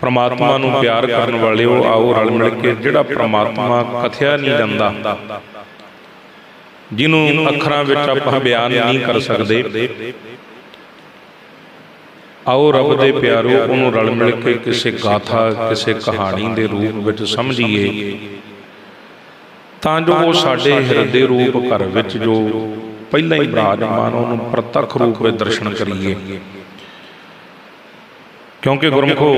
ਪ੍ਰਮਾਤਮਾ ਨੂੰ ਪਿਆਰ ਕਰਨ ਵਾਲਿਓ ਆਓ ਰਲ ਮਿਲ ਕੇ ਜਿਹੜਾ ਪ੍ਰਮਾਤਮਾ ਕਥਿਆ ਨਹੀਂ ਜਾਂਦਾ ਜਿਹਨੂੰ ਅੱਖਰਾਂ ਵਿੱਚ ਆਪਾਂ ਬਿਆਨ ਨਹੀਂ ਕਰ ਸਕਦੇ। ਆਓ ਰੱਬ ਦੇ ਪਿਆਰੋ ਉਹਨੂੰ ਰਲ ਮਿਲ ਕੇ ਕਿਸੇ ਗਾਥਾ ਕਿਸੇ ਕਹਾਣੀ ਦੇ ਰੂਪ ਵਿੱਚ ਸਮਝੀਏ। ਤਾਂ ਜੋ ਉਹ ਸਾਡੇ ਹਿਰਦੇ ਰੂਪ ਘਰ ਵਿੱਚ ਜੋ ਪਹਿਲਾਂ ਹੀ ਬਿਰਾਜਮਾਨ ਉਹਨੂੰ ਪ੍ਰਤੱਖ ਰੂਪ ਵਿੱਚ ਦਰਸ਼ਨ ਕਰੀਏ। ਕਿਉਂਕਿ ਗੁਰਮਖੋ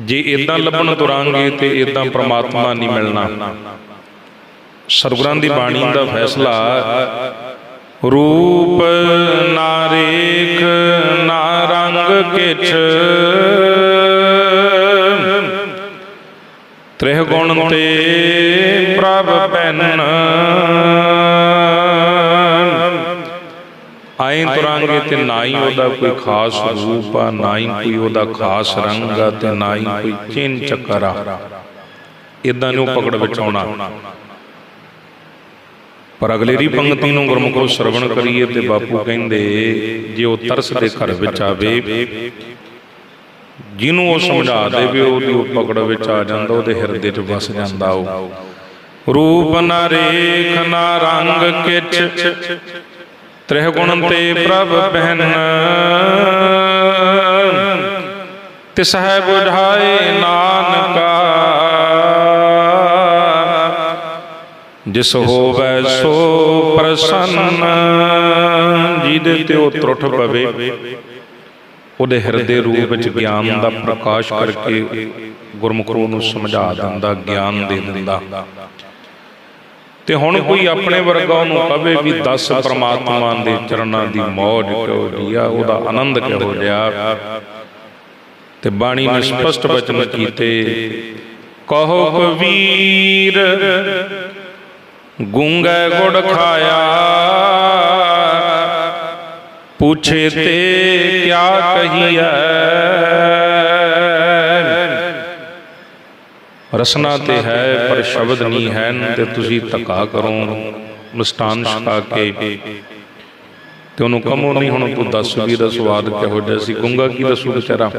ਜੇ ਇਦਾਂ ਲੱਭਣ ਤੁਰਾਂਗੇ ਤੇ ਇਦਾਂ ਪ੍ਰਮਾਤਮਾ ਨਹੀਂ ਮਿਲਣਾ। ਸਤਿਗੁਰਾਂ ਦੀ ਬਾਣੀ ਦਾ ਫੈਸਲਾ ਰੂਪ ਨਾ ਰੇਖ ਨਾ ਰੰਗ ਕਿਛ। ਤ੍ਰਿਹ ਗੁਣ ਤੇ ਪ੍ਰਭ ਪੈਨ ਆਏ ਤੁਰਾਂਗੇ ਤੇ ਨਾ ਹੀ ਉਹਦਾ ਕੋਈ ਖਾਸ ਰੂਪ ਆ ਨਾ ਹੀ ਕੋਈ ਉਹਦਾ ਖਾਸ ਰੰਗ ਆ ਤੇ ਨਾ ਹੀ ਕੋਈ ਚਿੰਨ ਚੱਕਰ ਆ। ਇਦਾਂ ਨੂੰ ਪਕੜ ਵਿੱਚ ਆਉਣਾ ਪਰ ਅਗਲੇਰੀ ਪੰਕਤੀ ਨੂੰ ਗੁਰਮੁਖੋ ਸਰਵਣ ਕਰੀਏ ਤੇ ਬਾਪੂ ਕਹਿੰਦੇ ਜੇ ਉਹ ਤਰਸ ਦੇ ਘਰ ਵਿੱਚ ਆਵੇ ਜਿਹਨੂੰ ਉਹ ਸਮਝਾ ਦੇਵੇ ਉਹਦੀ ਉਹ ਪਕੜ ਵਿੱਚ ਆ ਜਾਂਦਾ ਉਹਦੇ ਹਿਰਦੇ 'ਚ ਵਸ ਜਾਂਦਾ ਉਹ। ਰੂਪ ਨਾ ਰੇਖ ਨਾ ਰੰਗ ਕਿਛ ਤ੍ਰਿਹ ਗੁਣ ਤੇ ਪ੍ਰਭ ਪਹਿਨ ਤਿਸ ਹੈ ਬੁਝਾਏ ਨਾਨਕਾ। ਜਿਸ ਹੋਵੇ ਸੋ ਪ੍ਰਸੰਨ, ਜਿਹਦੇ ਤੇ ਉਹ ਤਰੁੱਠ ਪਵੇ। ਉਹਦੇ ਹਿਰਦੇ ਰੂਪ ਵਿੱਚ ਗਿਆਨ ਦਾ ਪ੍ਰਕਾਸ਼ ਕਰਕੇ ਗੁਰਮੁਖੋ ਨੂੰ ਸਮਝਾ ਦਿੰਦਾ, ਗਿਆਨ ਦੇ ਦਿੰਦਾ। ਤੇ ਹੁਣ ਕੋਈ ਆਪਣੇ ਵਰਗਾ ਉਹਨੂੰ ਕਵੇ ਵੀ ਦੱਸ ਪ੍ਰਮਾਤਮਾ ਦੇ ਚਰਨਾਂ ਦੀ ਮੌਜ ਕਿਹੋ ਜਿਹੀ ਆ ਉਹਦਾ ਆਨੰਦ ਕਿਹੋ ਜਿਹਾ। ਤੇ ਬਾਣੀ ਨੇ ਸਪਸ਼ਟ ਬਚਨ ਕੀਤੇ ਕਹੋ ਕਬੀਰ ਗੂੰਗਾ ਗੁੜ ਖਾਇਆ। ਪੁੱਛੇ ਤੇ ਕਿਆ ਕਹੀਐ? ਰਸਨਾ ਤੇ ਹੈ, ਪਰ ਸ਼ਬਦ ਨਹੀਂ ਹੈ ਤੇ ਤੁਸੀਂ ਧੱਕਾ ਕਰੋ। ਮਿਸਟਾਨ ਛਕਾ ਕੇ। ਤੇ ਉਹਨੂੰ ਕਮੋ ਨਹੀਂ, ਹੁਣ ਤੂੰ ਦੱਸ ਵੀ ਦਾ ਸਵਾਦ ਕਿਹੋ ਜਿਹਾ ਸੀ ਗੁੰਗਾ ਕੀ ਦੱਸੂ ਵਿਚਾਰਾ